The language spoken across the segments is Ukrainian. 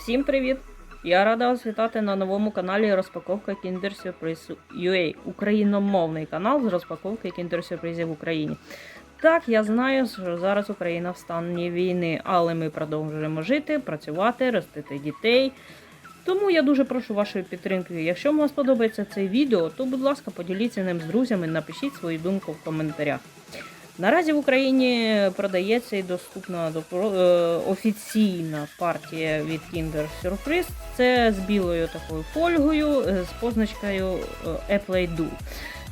Всім привіт! Я рада вас вітати на новому каналі Розпаковка Kinder Surprise UA, україномовний канал з розпаковки Kinder Surprise в Україні. Так, я знаю, що зараз Україна в стані війни, але ми продовжуємо жити, працювати, ростити дітей. Тому я дуже прошу вашої підтримки. Якщо вам сподобається це відео, то будь ласка, поділіться ним з друзями, напишіть свою думку в коментарях. Наразі в Україні продається і доступна до е, офіційна партія від Kinder Surprise. Це з білою такою фольгою е, з позначкою е, A Play Do.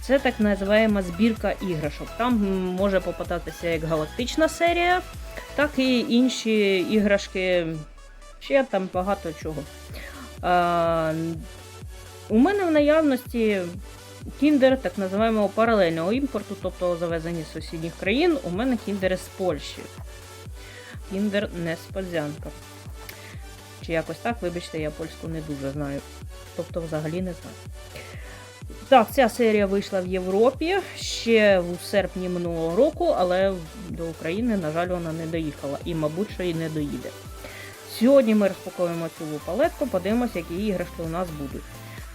Це так називаємо збірка іграшок. Там може попадатися як галактична серія, так і інші іграшки. Ще там багато чого. У мене в наявності кіндер так називаємо паралельного імпорту, тобто завезені з сусідніх країн. У мене кіндери з Польщі. Кіндер не з Подзянка. Чи якось так, вибачте, я польську не дуже знаю. Тобто взагалі не знаю. Так, ця серія вийшла в Європі ще в серпні минулого року, але до України, на жаль, вона не доїхала і, мабуть, що і не доїде. Сьогодні ми розпакуємо цю палетку, подивимося, які іграшки у нас будуть.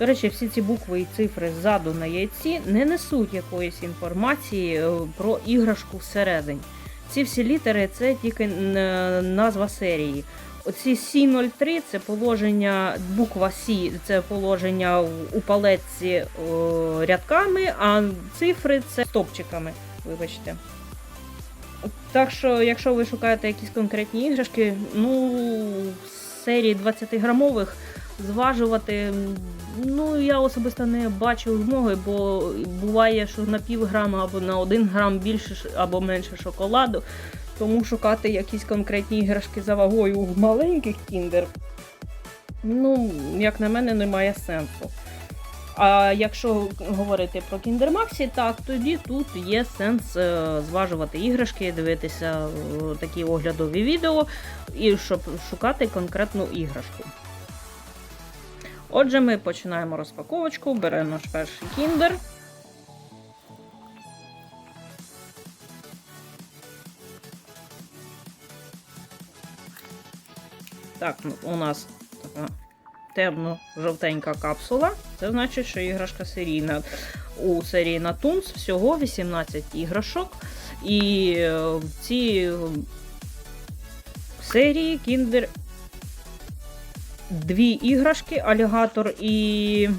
До речі, всі ці букви і цифри ззаду на яйці не несуть якоїсь інформації е, про іграшку всередині. Ці всі літери це тільки е, назва серії. Оці C03 це положення, буква C це положення у палетці о, рядками, а цифри це стопчиками. Вибачте. Так що, якщо ви шукаєте якісь конкретні іграшки, ну, серії 20-грамових зважувати, ну, я особисто не бачу змоги, бо буває, що на пів грама або на один грам більше або менше шоколаду. Тому шукати якісь конкретні іграшки за вагою в маленьких кіндер, ну, як на мене, немає сенсу. А якщо говорити про Maxi, так тоді тут є сенс е, зважувати іграшки, дивитися е, такі оглядові відео, і щоб шукати конкретну іграшку. Отже, ми починаємо розпаковочку, беремо наш перший кіндер. Так, ну, у нас така темно-жовтенька капсула. Це значить, що іграшка серійна. У серії Natuns всього 18 іграшок. І е, в цій е, серії Kinder дві іграшки, алігатор і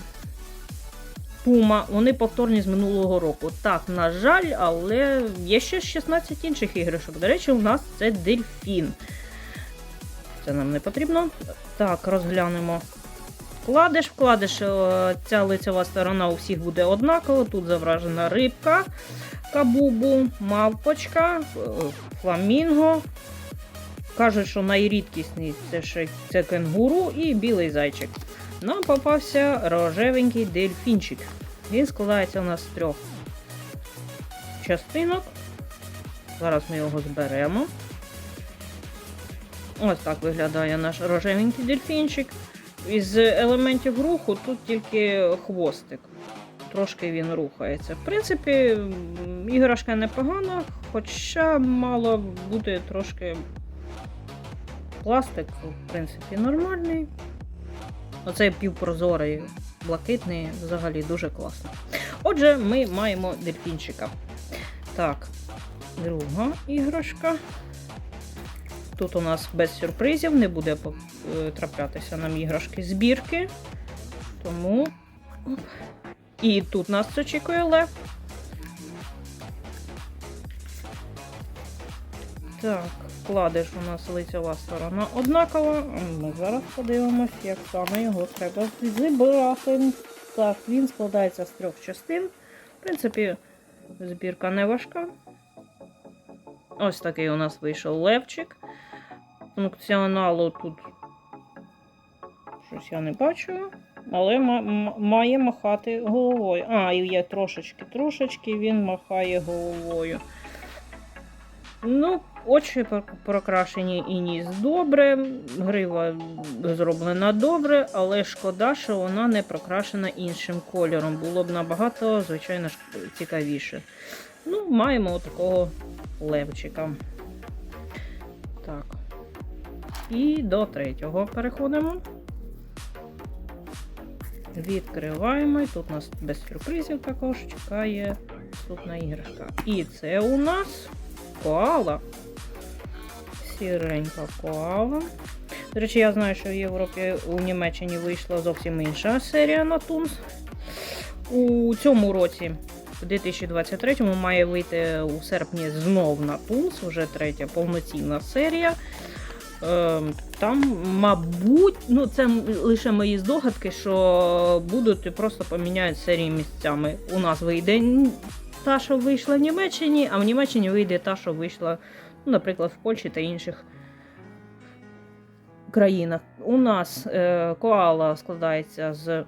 Пума, вони повторні з минулого року. Так, на жаль, але є ще 16 інших іграшок. До речі, у нас це дельфін. Це нам не потрібно. Так, розглянемо вкладиш. Вкладиш, е, ця лицева сторона у всіх буде однакова. Тут зображена рибка, кабубу, мавпочка, е, фламінго. Кажуть, що найрідкісний це ще це кенгуру і білий зайчик. Нам попався рожевенький дельфінчик. Він складається у нас з трьох частинок. Зараз ми його зберемо. Ось так виглядає наш рожевенький дельфінчик. Із елементів руху тут тільки хвостик. Трошки він рухається. В принципі, іграшка непогана, хоча мало бути трошки пластик, в принципі, нормальний. Оцей півпрозорий, блакитний, взагалі дуже класно. Отже, ми маємо дельфінчика. Так, друга іграшка. Тут у нас без сюрпризів не буде е, траплятися нам іграшки збірки. Тому. І тут нас очікує лев. Так, вкладиш у нас лицева сторона однакова. Ми зараз подивимось, як саме його треба зібрати. Так, він складається з трьох частин. В принципі, збірка не важка. Ось такий у нас вийшов левчик. Функціоналу тут щось я не бачу, але має махати головою. А, і є трошечки, трошечки він махає головою. Ну, очі прокрашені і ніс добре, грива зроблена добре, але шкода, що вона не прокрашена іншим кольором. Було б набагато, звичайно, ж, цікавіше. Ну, маємо такого левчика. Так. І до третього переходимо. Відкриваємо. І тут нас без сюрпризів також чекає наступна іграшка. І це у нас коала. Сіренька коала. До речі, я знаю, що в Європі у Німеччині вийшла зовсім інша серія на Тунс. У цьому році, у 2023-му, має вийти у серпні знов на Тунс, вже третя повноцінна серія. Ем, Там, мабуть, ну це лише мої здогадки, що будуть просто поміняють серії місцями. У нас вийде та, що вийшла в Німеччині, а в Німеччині вийде та, що вийшла, ну, наприклад, в Польщі та інших країнах. У нас е, коала складається з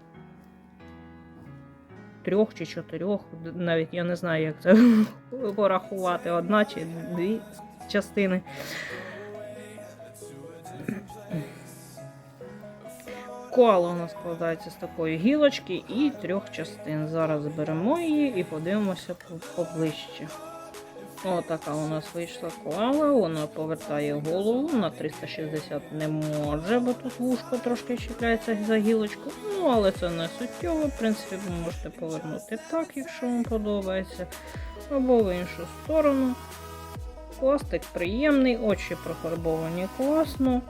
трьох чи чотирьох, навіть я не знаю, як це порахувати, одна чи дві частини. Коала у нас складається з такої гілочки і трьох частин. Зараз зберемо її і подивимося по- поближче. Отака у нас вийшла коала, вона повертає голову, на 360 не може, бо тут вушко трошки чіпляється за гілочку. Ну, але це не суттєво. В принципі, ви можете повернути так, якщо вам подобається. Або в іншу сторону. Пластик приємний, очі профарбовані класно.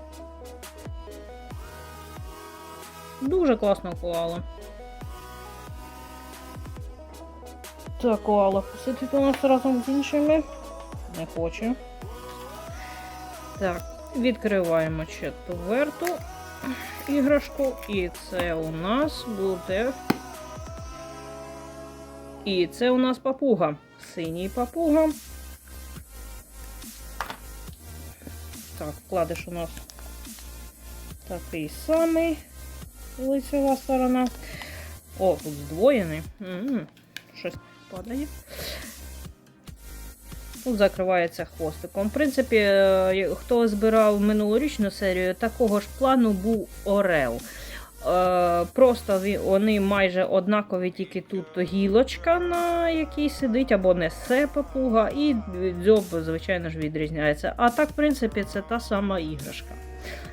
Дуже класно коала. Так, коала посидить у нас разом з іншими. Не хочу. Так, відкриваємо четверту іграшку. І це у нас буде. І це у нас папуга. Синій папуга. Так, вкладиш у нас такий самий лицева сторона. О, тут здвоєний. М, Щось падає. Тут закривається хвостиком. В принципі, е, хто збирав минулорічну серію, такого ж плану був Орел. Е, Просто вони майже однакові, тільки тут гілочка, на якій сидить, або несе папуга, і дзьоб, звичайно ж, відрізняється. А так, в принципі, це та сама іграшка.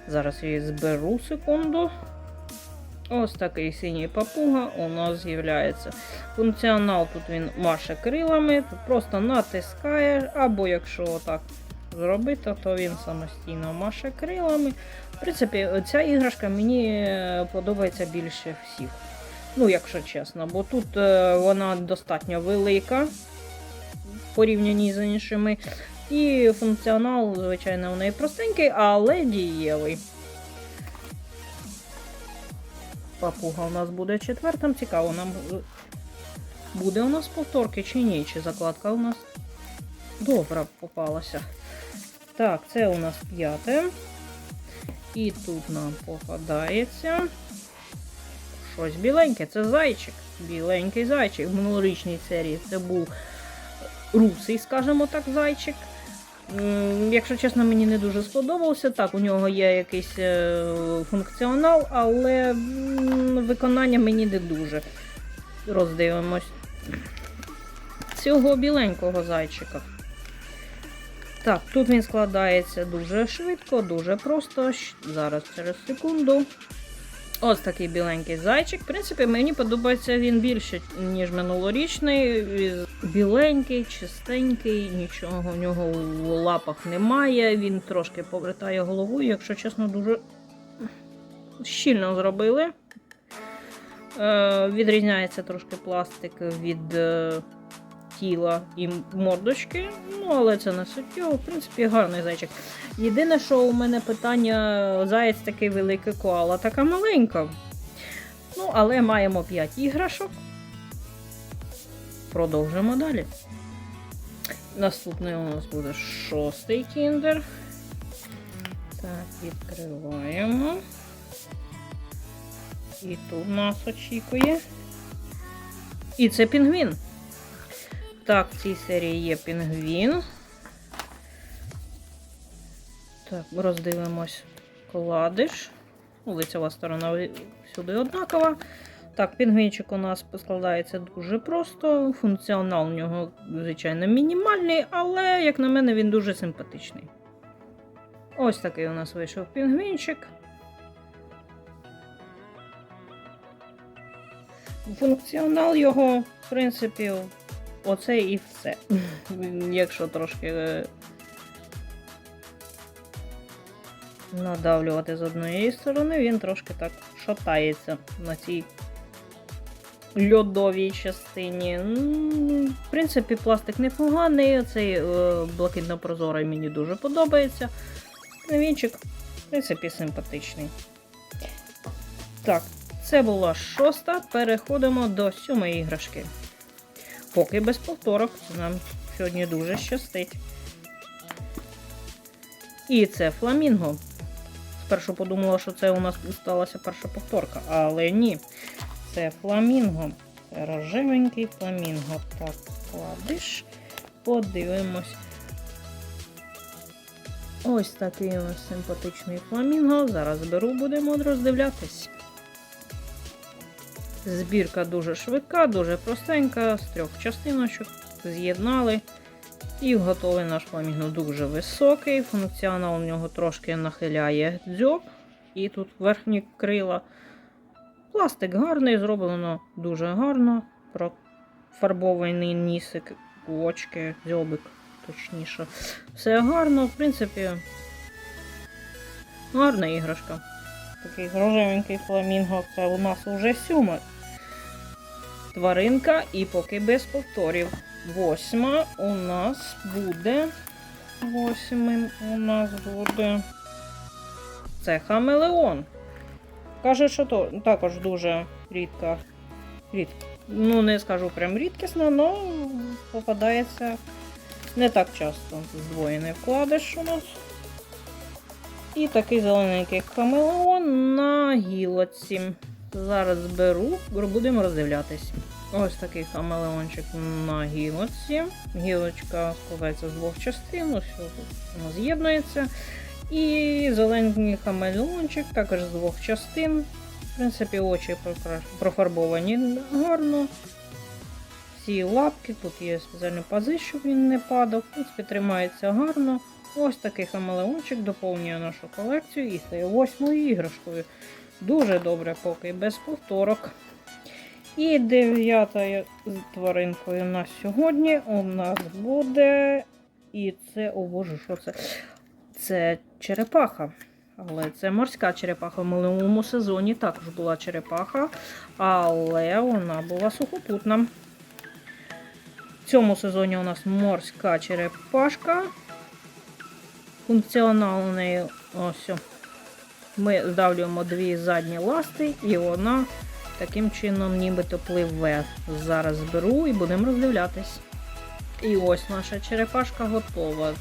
Зараз її зберу секунду. Ось такий синій папуга у нас з'являється. Функціонал тут він маше крилами, просто натискає, або якщо отак зробити, то він самостійно маше крилами. В принципі, ця іграшка мені е, подобається більше всіх. Ну, якщо чесно, бо тут е, вона достатньо велика в порівнянні з іншими. І функціонал, звичайно, у неї простенький, але дієвий. Папуга у нас буде четвертим. Цікаво, нам е, буде у нас повторки чи ні? Чи закладка у нас добра попалася. Так, це у нас п'яте. І тут нам попадається. Щось біленьке, це зайчик. Біленький зайчик. В минулорічній серії це був русий, скажімо так, зайчик. Якщо чесно, мені не дуже сподобався. Так, у нього є якийсь е, функціонал, але виконання мені не дуже. Роздивимось. Цього біленького зайчика. Так, тут він складається дуже швидко, дуже просто. Зараз через секунду. Ось такий біленький зайчик. В принципі, мені подобається він більше, ніж минулорічний. Біленький, чистенький, нічого в нього у лапах немає. Він трошки повертає головою, якщо чесно, дуже щільно зробили. Е, відрізняється трошки пластик від е, тіла і мордочки. Ну, але це не суттєво. В принципі, гарний зайчик. Єдине, що у мене питання: заєць такий великий коала, така маленька. Ну, але маємо 5 іграшок. Продовжимо далі. Наступний у нас буде шостий кіндер. Так, відкриваємо. І тут нас очікує. І це пінгвін. Так, в цій серії є пінгвін. Так, роздивимось кладиш. Ну, Лицева сторона всюди однакова. Так, пінгвінчик у нас складається дуже просто. Функціонал у нього, звичайно, мінімальний, але, як на мене, він дуже симпатичний. Ось такий у нас вийшов пінгвінчик. Функціонал його, в принципі, оце і все. Якщо трошки е, надавлювати з однієї сторони, він трошки так шатається на цій льодовій частині. В принципі, пластик непоганий, цей е, блакитно-прозорий мені дуже подобається. Вінчик, в принципі, симпатичний. Так, це була шоста. Переходимо до сьомої іграшки. Поки без повторок, нам сьогодні дуже щастить. І це фламінго. Спершу подумала, що це у нас сталася перша повторка, але ні. Це фламінго. Це рожевенький фламінго. Так, кладиш, подивимось. Ось такий у нас симпатичний фламінго. Зараз беру, будемо роздивлятись. Збірка дуже швидка, дуже простенька, з трьох частиночок з'єднали. І готовий наш фламінго дуже високий. Функціонал у нього трошки нахиляє дзьоб. І тут верхні крила. Пластик гарний, зроблено дуже гарно. Профарбований нісик, очки, дзьобик, точніше. Все гарно, в принципі, гарна іграшка. Такий рожевенький фламінго. Це у нас уже сьома тваринка, і поки без повторів. Восьма у нас буде. Восьмим у нас буде. Це хамелеон. Каже, що то також дуже рідка. Рід... Ну, не скажу прям рідкісна, але попадається не так часто. Здвоєний вкладиш у нас. І такий зелененький хамелеон на гілоці. Зараз беру, будемо роздивлятись. Ось такий хамелеончик на гілоці. Гілочка складається з двох частин, ось воно з'єднується. І зелений хамелеончик також з двох частин. В принципі, очі профарбовані гарно. Всі лапки, тут є спеціальний пази, щоб він не падав. В принципі, тримається гарно. Ось такий хамелеончик доповнює нашу колекцію і стає восьмою іграшкою. Дуже добре, поки без повторок. І дев'ятою тваринкою на сьогодні у нас буде. І це, о боже, що це? Це черепаха. Але це морська черепаха. В минулому сезоні також була черепаха, але вона була сухопутна. В цьому сезоні у нас морська черепашка. Функціонал у ось. Ми здавлюємо дві задні ласти, і вона таким чином нібито пливе. Зараз беру і будемо роздивлятись. І ось наша черепашка готова.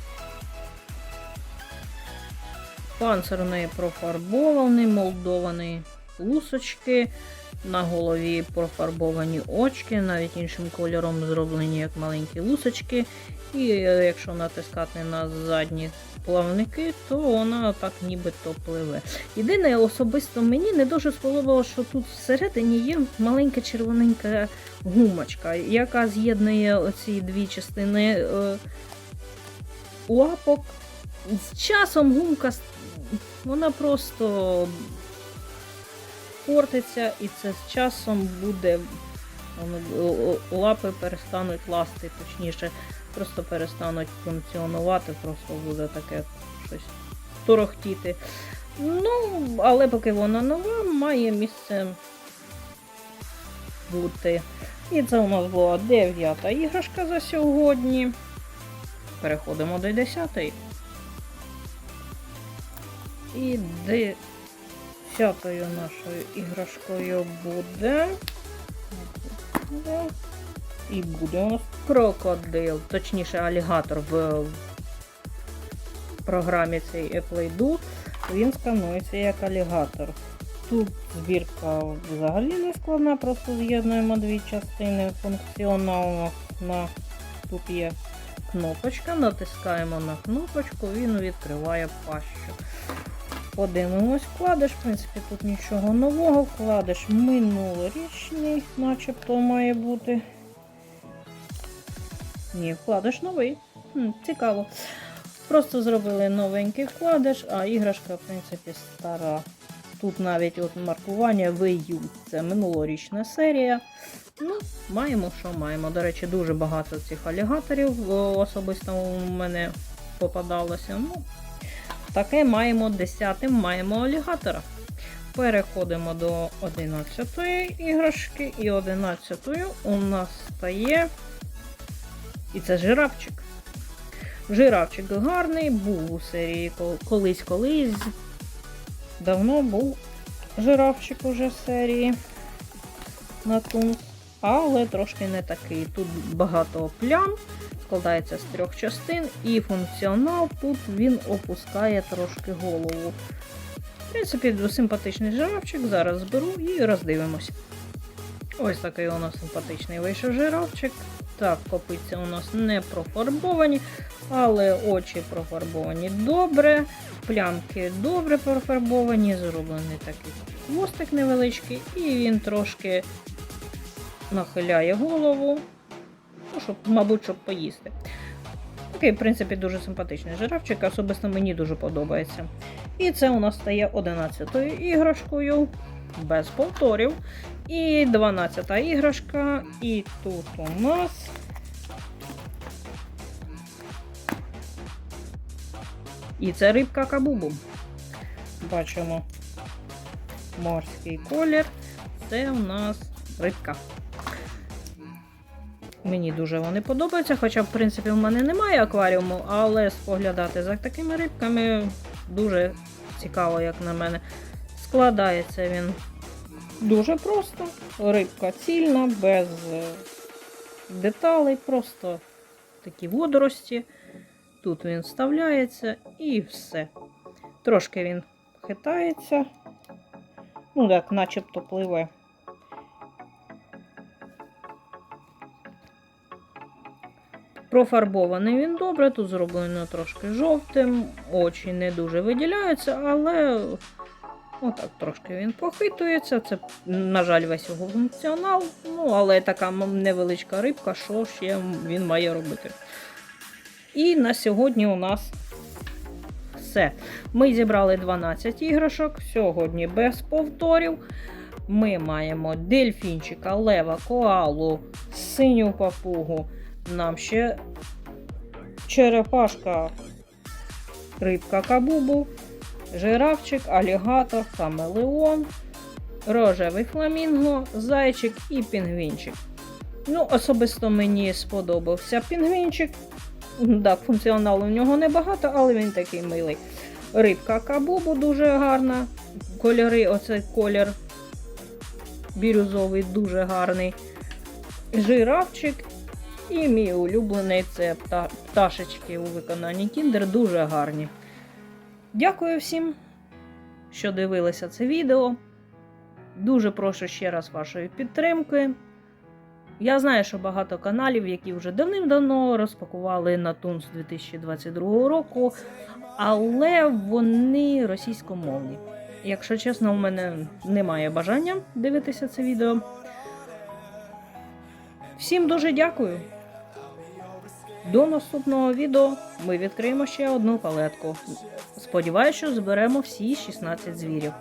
Панцир у неї профарбований, молдований лусочки. На голові профарбовані очки, навіть іншим кольором зроблені як маленькі лусочки. І якщо натискати на задні плавники, то вона так нібито пливе. Єдине, особисто мені не дуже сподобалося, що тут всередині є маленька червоненька гумочка, яка з'єднує оці дві частини е, лапок. З часом гумка вона просто портиться, і це з часом буде. Лапи перестануть ласти, точніше, просто перестануть функціонувати, просто буде таке щось торохтіти. Ну, але поки вона нова, має місце бути. І це у нас була дев'ята іграшка за сьогодні. Переходимо до десятої. І десятою нашою іграшкою буде. І буде у нас крокодил, точніше алігатор в програмі цей Apple ID. Він сканується як алігатор. Тут збірка взагалі не складна, просто з'єднуємо дві частини функціонально. На... Тут є кнопочка, натискаємо на кнопочку, він відкриває пащу. Подивимось вкладиш, в принципі, тут нічого нового. Вкладиш минулорічний, начебто має бути. Ні, вкладиш новий. Хм, цікаво. Просто зробили новенький вкладиш, а іграшка, в принципі, стара. Тут навіть от маркування VU. Це минулорічна серія. Ну, маємо, що маємо. До речі, дуже багато цих алігаторів особисто у мене попадалося. Ну, таке маємо 10 маємо алігатора. Переходимо до 11 іграшки, і 11 у нас стає. І це жирафчик. Жирафчик гарний, був у серії колись-колись. Давно був жирафчик уже в серії на Тунс, але трошки не такий. Тут багато плям, складається з трьох частин, і функціонал тут він опускає трошки голову. В принципі, симпатичний жирафчик. Зараз зберу і роздивимось. Ось такий у нас симпатичний вийшов жирафчик. Так, копиця у нас не профарбовані, але очі профарбовані добре. Плямки добре профарбовані, зроблений такий хвостик невеличкий, і він трошки нахиляє голову, ну, щоб, мабуть, щоб поїсти. Такий, в принципі, дуже симпатичний жирафчик, особисто мені дуже подобається. І це у нас стає 11-ю іграшкою, без повторів. І 12-та іграшка. І тут у нас. І це рибка кабубу. Бачимо морський колір. Це у нас рибка. Мені дуже вони подобаються, хоча, в принципі, в мене немає акваріуму, але споглядати за такими рибками дуже цікаво, як на мене. Складається він дуже просто. Рибка цільна, без е, деталей, просто такі водорості. Тут він вставляється і все. Трошки він хитається. Ну, так, начебто пливе. Профарбований він добре, тут зроблено трошки жовтим, очі не дуже виділяються, але отак трошки він похитується. Це, на жаль, весь його функціонал. Ну, але така невеличка рибка, що ще він має робити. І на сьогодні у нас все. Ми зібрали 12 іграшок. Сьогодні без повторів. Ми маємо дельфінчика, лева, коалу, синю папугу. Нам ще черепашка, рибка кабубу, жирафчик, алігатор, хамелеон, рожевий фламінго, зайчик і пінгвінчик. Ну, особисто мені сподобався пінгвінчик. Так, функціоналу в нього небагато, але він такий милий. Рибка кабубу дуже гарна. Кольори, оцей колір бірюзовий, дуже гарний. Жирафчик. І мій улюблений це пташечки у виконанні Тіндер дуже гарні. Дякую всім, що дивилися це відео. Дуже прошу ще раз вашої підтримки. Я знаю, що багато каналів, які вже давним-давно розпакували на Тунс 2022 року, але вони російськомовні. Якщо чесно, у мене немає бажання дивитися це відео. Всім дуже дякую. До наступного відео ми відкриємо ще одну палетку. Сподіваюся, що зберемо всі 16 звірів.